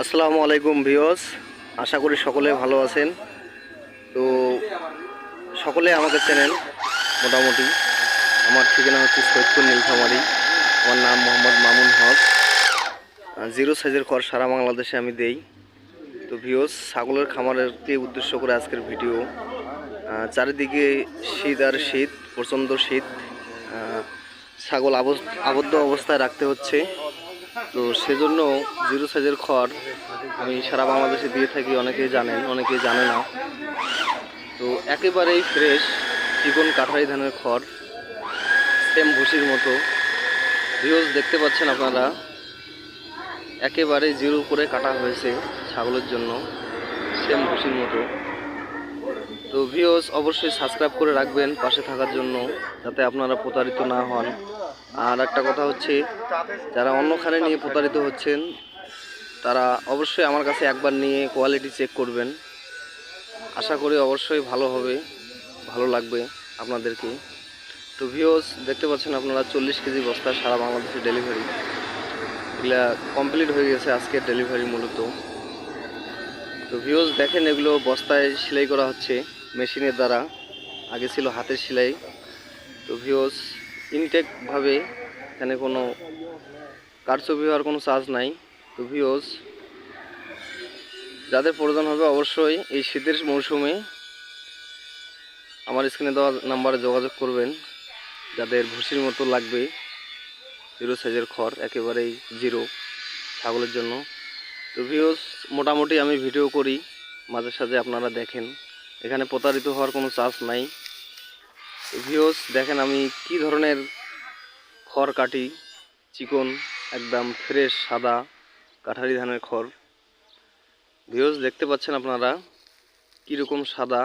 আসসালামু আলাইকুম ভিওস আশা করি সকলে ভালো আছেন। তো সকলে আমাকে চেনেন মোটামুটি, আমার ঠিকানা হচ্ছে সৈয়দপুর নীলফামারি। আমার নাম মোহাম্মদ মামুন হক। জিরো সাইজের কর সারা বাংলাদেশে আমি দেই। তো ভিওস ছাগলের খামারকে উদ্দেশ্য করে আজকের ভিডিও। চারিদিকে শীত আর শীত, প্রচণ্ড শীত। ছাগল আবদ্ধ অবস্থায় রাখতে হচ্ছে। তো সেজন্য জিরো সাইজের খড় আমি সারা বাংলাদেশে দিয়ে থাকি, অনেকেই জানেন, অনেকেই জানে না। তো একেবারেই ফ্রেশ চিকন কাঠারি ধানের খড়, সেম ভুসির মতো। ভিউজ দেখতে পাচ্ছেন আপনারা। একেবারে জিরো করে কাটা হয়েছে ছাগলের জন্য, সেম ভুসির মতো। তো ভিউজ অবশ্যই সাবস্ক্রাইব করে রাখবেন পাশে থাকার জন্য, যাতে আপনারা প্রতারিত না হন। আর একটা কথা হচ্ছে, যারা অন্যখানে নিয়ে প্রতারিত হচ্ছেন, তারা অবশ্যই আমার কাছে একবার নিয়ে কোয়ালিটি চেক করবেন। আশা করি অবশ্যই ভালো হবে, ভালো লাগবে আপনাদেরকে। তো ভিওস দেখতে পাচ্ছেন আপনারা চল্লিশ কেজি বস্তা সারা বাংলাদেশে ডেলিভারি এগুলা কমপ্লিট হয়ে গেছে আজকের ডেলিভারি মূলত। তো ভিওস দেখেন এগুলো বস্তায় সেলাই করা হচ্ছে মেশিনের দ্বারা। আগে ছিল হাতের সেলাই। তো ভিওস ইনটেকভাবে এখানে কোনো কারচুপি হওয়ার কোনো চার্জ নাই। তো ভিওস যাদের প্রয়োজন হবে অবশ্যই এই শীতের মৌসুমে আমার স্ক্রিনে দেওয়া নাম্বারে যোগাযোগ করবেন। যাদের ভুসির মতো লাগবে জিরো সাইজের খড়, একেবারেই জিরো ছাগলের জন্য। তো ভিওস মোটামুটি আমি ভিডিও করি, মাঝে সাঝে আপনারা দেখেন। এখানে প্রতারিত হওয়ার কোনো চান্স নাই। ভিওস দেখেন আমি কি ধরনের খড় কাটি। চিকন, একদম ফ্রেশ সাদা, কাঠারি ধানের খড়। ভিওস দেখতে পাচ্ছেন আপনারা কীরকম সাদা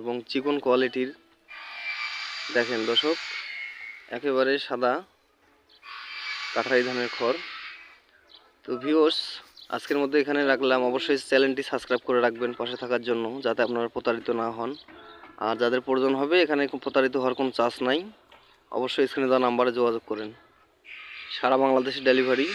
এবং চিকন কোয়ালিটির দেখেন দর্শক, একেবারে সাদা কাঠারি ধানের খড়। তো ভিওস আজকের মধ্যে এখানে রাখলাম। অবশ্যই চ্যানেলটি সাবস্ক্রাইব করে রাখবেন পাশে থাকার জন্য, যাতে আপনারা প্রতারিত না হন। আর যাদের প্রয়োজন হবে, এখানে প্রতারিত হওয়ার কোনো চান্স নাই। অবশ্যই স্ক্রিনে দেওয়া নাম্বারে যোগাযোগ করেন। সারা বাংলাদেশে ডেলিভারি